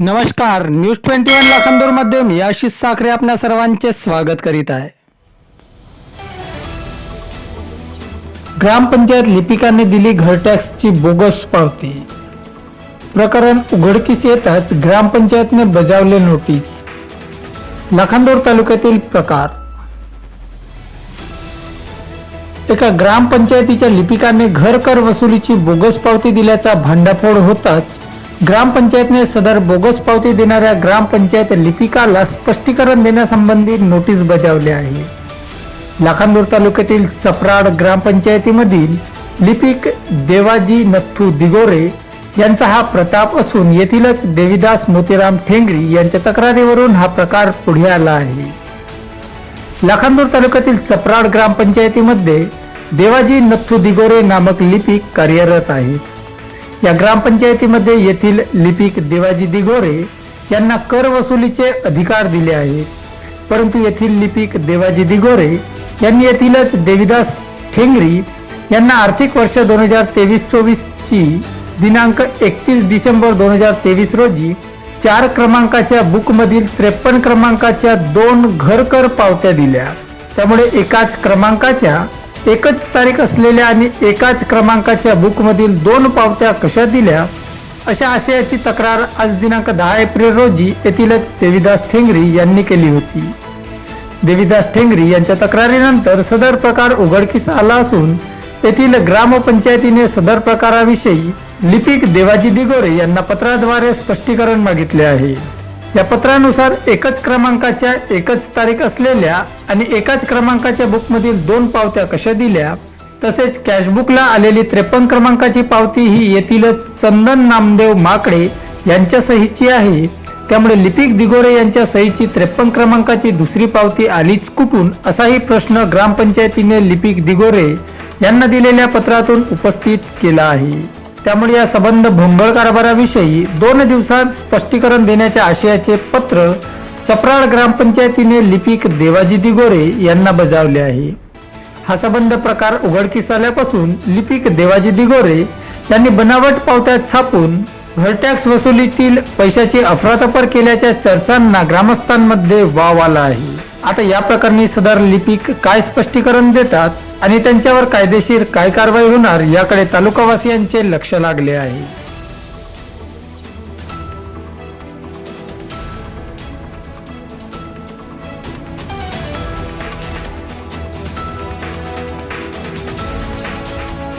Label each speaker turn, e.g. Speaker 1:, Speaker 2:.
Speaker 1: नमस्कार news twenty one लाखांदूरमध्ये मी आशिष साखरे आपल्या सर्वांचे स्वागत करीत आहे. ग्रामपंचायत लिपिकांनी दिली घर टॅक्सची बोगस पावती. प्रकरण उघडकीस येताच ग्रामपंचायतने बजावले नोटीस. लखांदूर तालुक्यातील प्रकार. एका ग्रामपंचायतीच्या लिपिकाने घर कर वसुलीची बोगस पावती दिल्याचा भांडाफोड होताच ग्रामपंचायतने सदर बोगस पावती देणाऱ्या ग्रामपंचायत लिपिकाला स्पष्टीकरण देण्यासंबंधी नोटीस बजावली आहे. लाखांदूर तालुक्यातील चपराड ग्रामपंचायतीमधील लिपिक देवाजी नथू दिगोरे यांचा हा प्रताप असून येथीलच देवीदास मोतीराम ठेंगरी यांच्या तक्रारीवरून हा प्रकार पुढे आला आहे. लाखांदूर तालुक्यातील चपराड ग्रामपंचायतीमध्ये देवाजी नथू दिगोरे नामक लिपिक कार्यरत आहेत या ग्रामपंचायतीमध्ये येथील लिपिक देवाजी दिगोरे यांना कर वसुलीचे अधिकार दिले आहेत. परंतु येथील लिपिक देवाजी दिगोरे यांनी येथीलच देविदास ठेंगरी यांना आर्थिक वर्ष दोन हजार तेवीस चोवीसची दिनांक एकतीस डिसेंबर दोन हजार तेवीस रोजी चार क्रमांकाच्या बुकमधील त्रेपन्न क्रमांकाच्या दोन घरकर पावत्या दिल्या. त्यामुळे एकाच क्रमांकाच्या एकच तारीख असलेल्या आणि एकाच क्रमांकाच्या बुकमधील दोन पावत्या कशा दिल्या? अशा आशयाची तक्रार आज दिनांक दहा एप्रिल रोजी येथीलच देविदास ठेंगरी यांनी केली होती. देविदास ठेंगरी यांच्या तक्रारीनंतर सदर प्रकार उघडकीस आला असून येथील ग्रामपंचायतीने सदर प्रकाराविषयी लिपिक देवाजी दिगोरे यांना पत्राद्वारे स्पष्टीकरण मागितले आहे. या पत्रानुसार एकच क्रमांकाच्या एकच तारीख असलेल्या आणि एकाच क्रमांकाच्या बुकमधील दोन पावत्या कशा दिल्या तसेच कॅशबुकला आलेली त्रेपन्न क्रमांकाची पावती ही येथीलच चंदन नामदेव माकडे यांच्या सहीची आहे. त्यामुळे लिपिक दिगोरे यांच्या सहीची त्रेपन्न क्रमांकाची दुसरी पावती आलीच कुठून असाही प्रश्न ग्रामपंचायतीने लिपिक दिगोरे यांना दिलेल्या पत्रातून उपस्थित केला आहे. त्यामुळे या संबंध भोंगळ कारभाराविषयी दोन दिवसात स्पष्टीकरण देण्याच्या आशयाचे पत्र चपराळ ग्रामपंचायतीने लिपिक देवाजी दिगोरे यांना बजावले आहे. हा संबंध प्रकार उघडकीस आल्यापासून लिपिक देवाजी दिगोरे यांनी बनावट पावत्या छापून घरटॅक्स वसुलीतील पैशाची अफरातफर केल्याच्या चर्चांना ग्रामस्थांमध्ये वाव आला आहे. आता या प्रकरणी सदर लिपिक काय स्पष्टीकरण देतात? आणि त्यांच्यावर कायदेशीर काय कारवाई होणार याकडे तालुकावासियांचे लक्ष लागले आहे.